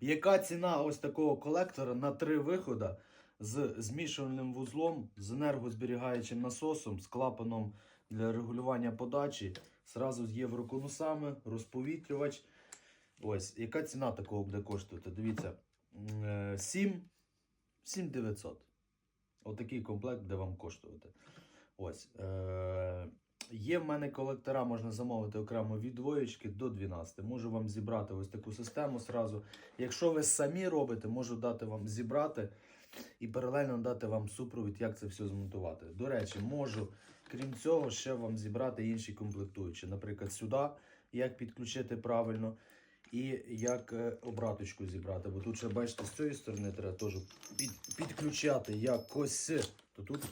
Яка ціна ось такого колектора на три виходи з змішувальним вузлом, з енергозберігаючим насосом, з клапаном для регулювання подачі, зразу з євроконусами, розповітрювач. Ось, яка ціна такого буде коштувати? Дивіться, м, е, 7 7900. Отакий комплект буде вам коштувати. Ось. Е- є в мене колектора, можна замовити окремо від двоєчки до 12. Можу вам зібрати ось таку систему зразу. Якщо ви самі робите, можу дати вам зібрати і паралельно дати вам супровід, як це все змонтувати. До речі, можу, крім цього, ще вам зібрати інші комплектуючі. Наприклад, сюди, як підключити правильно. І як е, обраточку зібрати, бо тут ще бачите, з цієї сторони треба теж під, підключати якось. То тут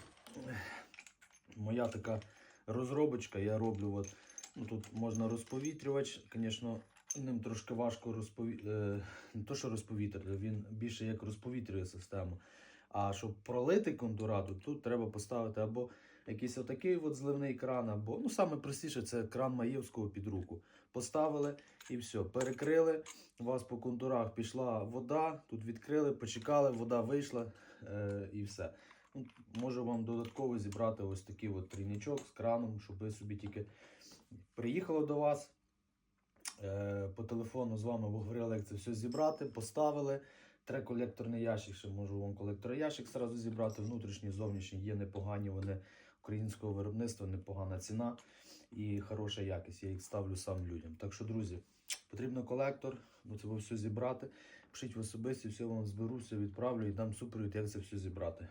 моя така розробочка, я роблю. От, ну, тут можна розповітрювач, звісно, ним трошки важко розпові... е, не то, що розповітрити, він більше як розповітрює систему. А щоб пролити кондураду, тут треба поставити або якийсь отакий от зливний кран, або ну саме простіше це кран Маєвського під руку. Поставили і все, перекрили. У вас по контурах пішла вода, тут відкрили, почекали, вода вийшла е, і все. Ну, можу вам додатково зібрати ось такий от трійничок з краном, щоб ви собі тільки приїхало до вас. Е, по телефону з вами говорили, як це все зібрати, поставили. Треба колекторний ящик, ще можу вам колекторний ящик зразу зібрати. Внутрішні, зовнішні є непогані, вони українського виробництва, непогана ціна і хороша якість. Я їх ставлю сам людям. Так що, друзі, потрібно колектор, бо це все зібрати. Пишіть в особисті, все вам зберу, все відправлю і дам супровід, як це все зібрати.